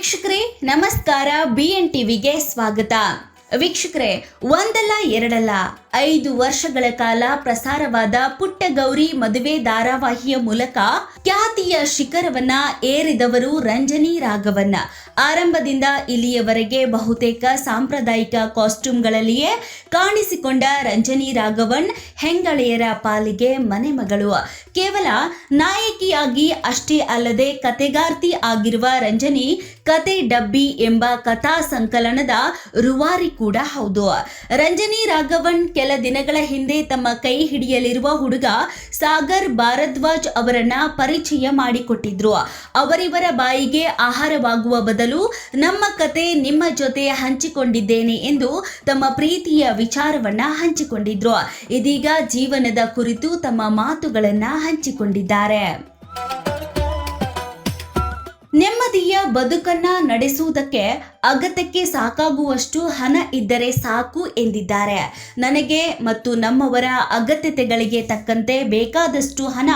ವೀಕ್ಷಕರೇ ನಮಸ್ಕಾರ B N ಟಿವಿಗೆ ಸ್ವಾಗತ. ವೀಕ್ಷಕರೇ ಒಂದಲ್ಲ ಎರಡಲ್ಲ. ಐದು ವರ್ಷಗಳ ಕಾಲ ಪ್ರಸಾರವಾದ ಪುಟ್ಟಗೌರಿ ಮದುವೆ ಧಾರಾವಾಹಿಯ ಮೂಲಕ ಖ್ಯಾತಿಯ ಶಿಖರವನ್ನ ಏರಿದವರು ರಂಜನಿ ರಾಘವನ್ನ ಆರಂಭದಿಂದ ಇಲ್ಲಿಯವರೆಗೆ ಬಹುತೇಕ ಸಾಂಪ್ರದಾಯಿಕ ಕಾಸ್ಟ್ಯೂಮ್ಗಳಲ್ಲಿಯೇ ಕಾಣಿಸಿಕೊಂಡ ರಂಜನಿ ರಾಘವನ್ ಹೆಂಗಳೆಯರ ಪಾಲಿಗೆ ಮನೆಮಗಳು ಕೇವಲ ನಾಯಕಿಯಾಗಿ ಅಷ್ಟೇ ಅಲ್ಲದೆ ಕತೆಗಾರ್ತಿ ಆಗಿರುವ ರಂಜನಿ ಕತೆ ಡಬ್ಬಿ ಎಂಬ ಕಥಾ ಸಂಕಲನದ ರುವಾರಿ ಕೂಡ ಹೌದು. ರಂಜನಿ ರಾಘವನ್ ಕೆಲ ದಿನಗಳ ಹಿಂದೆ ತಮ್ಮ ಕೈ ಹಿಡಿಯಲಿರುವ ಹುಡುಗ ಸಾಗರ್ ಭಾರದ್ವಾಜ್ ಅವರನ್ನ ಪರಿಚಯ ಮಾಡಿಕೊಟ್ಟಿದ್ರು. ಅವರಿವರ ಬಾಯಿಗೆ ಆಹಾರವಾಗುವ ಬದಲು ನಮ್ಮ ಕತೆ ನಿಮ್ಮ ಜೊತೆ ಹಂಚಿಕೊಂಡಿದ್ದೇನೆ ಎಂದು ತಮ್ಮ ಪ್ರೀತಿಯ ವಿಚಾರವನ್ನ ಹಂಚಿಕೊಂಡಿದ್ರು. ಇದೀಗ ಜೀವನದ ಕುರಿತು ತಮ್ಮ ಮಾತುಗಳನ್ನ ಹಂಚಿಕೊಂಡಿದ್ದಾರೆ. ನೆಮ್ಮದಿಯ ಬದುಕನ್ನ ನಡೆಸುವುದಕ್ಕೆ ಅಗತ್ಯಕ್ಕೆ ಸಾಕಾಗುವಷ್ಟು ಹಣ ಇದ್ದರೆ ಸಾಕು ಎಂದಿದ್ದಾರೆ. ನನಗೆ ಮತ್ತು ನಮ್ಮವರ ಅಗತ್ಯತೆಗಳಿಗೆ ತಕ್ಕಂತೆ ಬೇಕಾದಷ್ಟು ಹಣ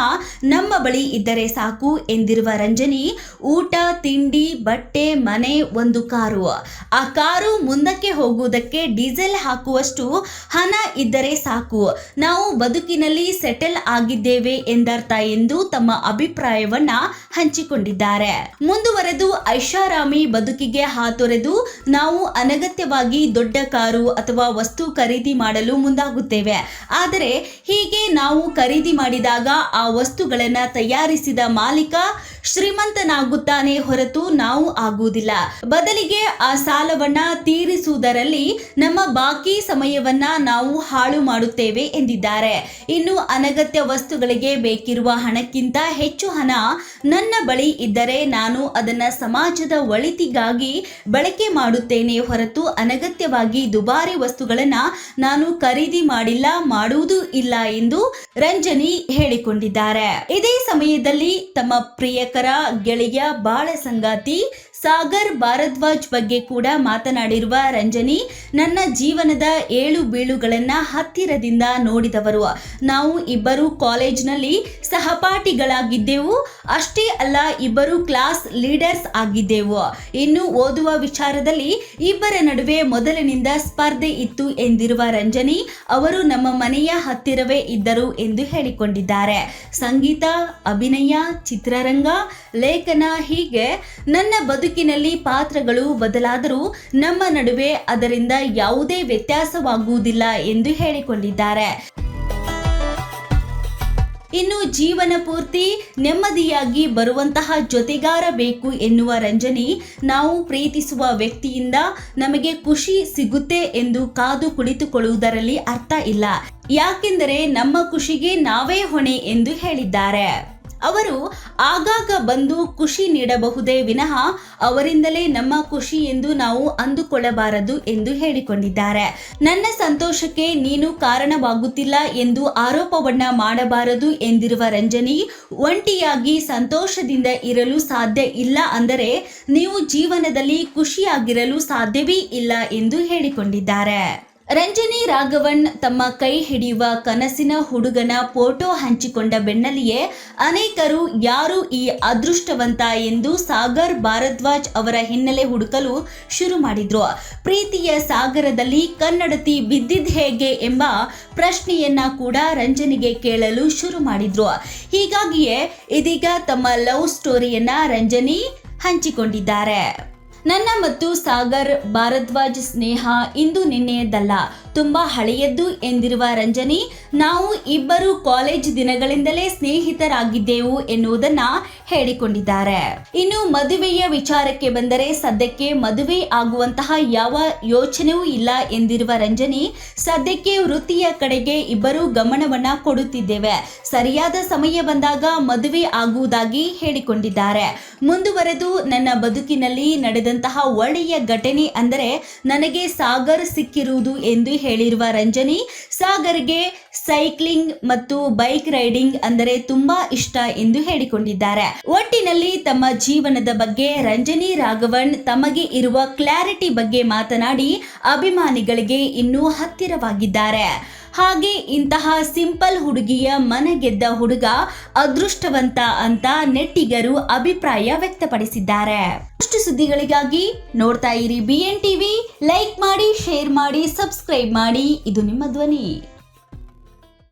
ನಮ್ಮ ಬಳಿ ಇದ್ದರೆ ಸಾಕು ಎಂದಿರುವ ರಂಜನಿ, ಊಟ, ತಿಂಡಿ, ಬಟ್ಟೆ, ಮನೆ, ಒಂದು ಕಾರು. ಆ ಕಾರು ಮುಂದಕ್ಕೆ ಹೋಗುವುದಕ್ಕೆ ಡೀಸೆಲ್ ಹಾಕುವಷ್ಟು ಹಣ ಇದ್ದರೆ ಸಾಕು. ನಾವು ಬದುಕಿನಲ್ಲಿ ಸೆಟಲ್ ಆಗಿದ್ದೇವೆ ಎಂದರ್ಥ ಎಂದು ತಮ್ಮ ಅಭಿಪ್ರಾಯವನ್ನ ಹಂಚಿಕೊಂಡಿದ್ದಾರೆ. ಮುಂದುವರೆದು ಐಷಾರಾಮಿ ಬದುಕಿಗೆ ಹಾತೊರೆದು ನಾವು ಅನಗತ್ಯವಾಗಿ ದೊಡ್ಡ ಕಾರು ಅಥವಾ ವಸ್ತು ಖರೀದಿ ಮಾಡಲು ಮುಂದಾಗುತ್ತೇವೆ. ಆದರೆ ಹೀಗೆ ನಾವು ಖರೀದಿ ಮಾಡಿದಾಗ ಆ ವಸ್ತುಗಳನ್ನ ತಯಾರಿಸಿದ ಮಾಲೀಕ ಶ್ರೀಮಂತನಾಗುತ್ತಾನೆ ಹೊರತು ನಾವು ಆಗುವುದಿಲ್ಲ. ಬದಲಿಗೆ ಆ ಸಾಲವನ್ನ ತೀರಿಸುವುದರಲ್ಲಿ ನಮ್ಮ ಬಾಕಿ ಸಮಯವನ್ನ ನಾವು ಹಾಳು ಮಾಡುತ್ತೇವೆ ಎಂದಿದ್ದಾರೆ. ಇನ್ನು ಅನಗತ್ಯ ವಸ್ತುಗಳಿಗೆ ಬೇಕಿರುವ ಹಣಕ್ಕಿಂತ ಹೆಚ್ಚು ಹಣ ನನ್ನ ಬಳಿ ಇದ್ದರೆ ನಾನು ಅದನ್ನ ಸಮಾಜದ ಒಳಿತಿಗಾಗಿ ಬಳಕೆ ಮಾಡುತ್ತೇನೆ ಹೊರತು ಅನಗತ್ಯವಾಗಿ ದುಬಾರಿ ವಸ್ತುಗಳನ್ನು ನಾನು ಖರೀದಿ ಮಾಡಿಲ್ಲ, ಮಾಡುವುದೂ ಇಲ್ಲ ಎಂದು ರಂಜನಿ ಹೇಳಿಕೊಂಡಿದ್ದಾರೆ. ಇದೇ ಸಮಯದಲ್ಲಿ ತಮ್ಮ ಪ್ರಿಯಕರ ಗೆಳೆಯ ಬಾಳ ಸಂಗಾತಿ ಸಾಗರ್ ಭಾರದ್ವಾಜ್ ಬಗ್ಗೆ ಕೂಡ ಮಾತನಾಡಿರುವ ರಂಜನಿ, ನನ್ನ ಜೀವನದ ಏಳು ಬೀಳುಗಳನ್ನ ಹತ್ತಿರದಿಂದ ನೋಡಿದವರು. ನಾವು ಇಬ್ಬರು ಕಾಲೇಜ್ನಲ್ಲಿ ಸಹಪಾಠಿಗಳಾಗಿದ್ದೆವು. ಅಷ್ಟೇ ಅಲ್ಲ, ಇಬ್ಬರು ಕ್ಲಾಸ್ ಲೀಡರ್ಸ್ ಆಗಿದ್ದೆವು. ಇನ್ನು ಓದುವ ವಿಚಾರದಲ್ಲಿ ಇಬ್ಬರ ನಡುವೆ ಮೊದಲಿನಿಂದ ಸ್ಪರ್ಧೆ ಇತ್ತು ಎಂದಿರುವ ರಂಜನಿ, ಅವರು ನಮ್ಮ ಮನೆಯ ಹತ್ತಿರವೇ ಇದ್ದರು ಎಂದು ಹೇಳಿಕೊಂಡಿದ್ದಾರೆ. ಸಂಗೀತ, ಅಭಿನಯ, ಚಿತ್ರರಂಗ, ಲೇಖನ ಹೀಗೆ ನನ್ನ ಬದುಕಿನಲ್ಲಿ ಪಾತ್ರಗಳು ಬದಲಾದರೂ ನಮ್ಮ ನಡುವೆ ಅದರಿಂದ ಯಾವುದೇ ವ್ಯತ್ಯಾಸವಾಗುವುದಿಲ್ಲ ಎಂದು ಹೇಳಿಕೊಂಡಿದ್ದಾರೆ. ಇನ್ನು ಜೀವನ ಪೂರ್ತಿ ನೆಮ್ಮದಿಯಾಗಿ ಬರುವಂತಹ ಜೊತೆಗಾರ ಬೇಕು ಎನ್ನುವ ರಂಜನಿ ನಾವು ಪ್ರೀತಿಸುವ ವ್ಯಕ್ತಿಯಿಂದ ನಮಗೆ ಖುಷಿ ಸಿಗುತ್ತೆ ಎಂದು ಕಾದು ಕುಳಿತುಕೊಳ್ಳುವುದರಲ್ಲಿ ಅರ್ಥ ಇಲ್ಲ. ಯಾಕೆಂದರೆ ನಮ್ಮ ಖುಷಿಗೆ ನಾವೇ ಹೊಣೆ ಎಂದು ಹೇಳಿದ್ದಾರೆ. ಅವರು ಆಗಾಗ ಬಂದು ಖುಷಿ ನೀಡಬಹುದೇ ವಿನಃ ಅವರಿಂದಲೇ ನಮ್ಮ ಖುಷಿ ಎಂದು ನಾವು ಅಂದುಕೊಳ್ಳಬಾರದು ಎಂದು ಹೇಳಿಕೊಂಡಿದ್ದಾರೆ. ನನ್ನ ಸಂತೋಷಕ್ಕೆ ನೀನು ಕಾರಣವಾಗುತ್ತಿಲ್ಲ ಎಂದು ಆರೋಪವನ್ನ ಮಾಡಬಾರದು ಎಂದಿರುವ ರಂಜನಿ, ಒಂಟಿಯಾಗಿ ಸಂತೋಷದಿಂದ ಇರಲು ಸಾಧ್ಯ ಇಲ್ಲ ಅಂದರೆ ನೀವು ಜೀವನದಲ್ಲಿ ಖುಷಿಯಾಗಿರಲು ಸಾಧ್ಯವೇ ಇಲ್ಲ ಎಂದು ಹೇಳಿಕೊಂಡಿದ್ದಾರೆ. ರಂಜನಿ ರಾಘವನ್ ತಮ್ಮ ಕೈ ಹಿಡಿಯುವ ಕನಸಿನ ಹುಡುಗನ ಫೋಟೋ ಹಂಚಿಕೊಂಡ ಬೆನ್ನಲ್ಲಿಯೇ ಅನೇಕರು ಯಾರು ಈ ಅದೃಷ್ಟವಂತ ಎಂದು ಸಾಗರ್ ಭಾರದ್ವಾಜ್ ಅವರ ಹಿನ್ನೆಲೆ ಹುಡುಕಲು ಶುರು ಮಾಡಿದ್ರು. ಪ್ರೀತಿಯ ಸಾಗರದಲ್ಲಿ ಕನ್ನಡತಿ ಬಿದ್ದಿದ್ ಹೇಗೆ ಎಂಬ ಪ್ರಶ್ನೆಯನ್ನ ಕೂಡ ರಂಜನಿಗೆ ಕೇಳಲು ಶುರು ಮಾಡಿದ್ರು. ಹೀಗಾಗಿಯೇ ಇದೀಗ ತಮ್ಮ ಲವ್ ಸ್ಟೋರಿಯನ್ನ ರಂಜನಿ ಹಂಚಿಕೊಂಡಿದ್ದಾರೆ. ನನ್ನ ಮತ್ತು ಸಾಗರ್ ಭಾರದ್ವಾಜ್ ಸ್ನೇಹ ಇಂದು ನಿನ್ನೆಯದಲ್ಲ. ತುಂಬಾ ಹಳೆಯದ್ದು ಎಂದಿರುವ ರಂಜನಿ, ನಾವು ಇಬ್ಬರು ಕಾಲೇಜ್ ದಿನಗಳಿಂದಲೇ ಸ್ನೇಹಿತರಾಗಿದ್ದೆವು ಎನ್ನುವುದನ್ನ ಹೇಳಿಕೊಂಡಿದ್ದಾರೆ. ಇನ್ನು ಮದುವೆಯ ವಿಚಾರಕ್ಕೆ ಬಂದರೆ ಸದ್ಯಕ್ಕೆ ಮದುವೆ ಆಗುವಂತಹ ಯಾವ ಯೋಚನೆಯೂ ಇಲ್ಲ ಎಂದಿರುವ ರಂಜನಿ, ಸದ್ಯಕ್ಕೆ ವೃತ್ತಿಯ ಕಡೆಗೆ ಇಬ್ಬರು ಗಮನವನ್ನ ಕೊಡುತ್ತಿದ್ದೇವೆ. ಸರಿಯಾದ ಸಮಯ ಬಂದಾಗ ಮದುವೆ ಆಗುವುದಾಗಿ ಹೇಳಿಕೊಂಡಿದ್ದಾರೆ. ಮುಂದುವರೆದು ನನ್ನ ಬದುಕಿನಲ್ಲಿ ನಡೆದಂತಹ ಒಳ್ಳೆಯ ಘಟನೆ ಅಂದರೆ ನನಗೆ ಸಾಗರ್ ಸಿಕ್ಕಿರುವುದು ಎಂದು ಹೇಳಿರುವ ರಂಜನಿ, ಸಾಗರ್ಗೆ ಸೈಕ್ಲಿಂಗ್ ಮತ್ತು ಬೈಕ್ ರೈಡಿಂಗ್ ಅಂದರೆ ತುಂಬಾ ಇಷ್ಟ ಎಂದು ಹೇಳಿಕೊಂಡಿದ್ದಾರೆ. ಒಟ್ಟಿನಲ್ಲಿ ತಮ್ಮ ಜೀವನದ ಬಗ್ಗೆ ರಂಜನಿ ರಾಘವನ್ ತಮಗೆ ಇರುವ ಕ್ಲಾರಿಟಿ ಬಗ್ಗೆ ಮಾತನಾಡಿ ಅಭಿಮಾನಿಗಳಿಗೆ ಇನ್ನೂ ಹತ್ತಿರವಾಗಿದ್ದಾರೆ. ಹಾಗೆ ಇಂತಹ ಸಿಂಪಲ್ ಹುಡುಗಿಯ ಮನಗೆದ್ದ ಹುಡುಗ ಅದೃಷ್ಟವಂತ ಅಂತ ನೆಟ್ಟಿಗರು ಅಭಿಪ್ರಾಯ ವ್ಯಕ್ತಪಡಿಸಿದ್ದಾರೆ. ಅಷ್ಟು ಸುದ್ದಿಗಳಿಗಾಗಿ ನೋಡ್ತಾ ಇರಿ ಬಿ ಎನ್ ಟಿವಿ ಲೈಕ್ ಮಾಡಿ ಶೇರ್ ಮಾಡಿ ಸಬ್ಸ್ಕ್ರೈಬ್ ಮಾಡಿ. ಇದು ನಿಮ್ಮ ಧ್ವನಿ.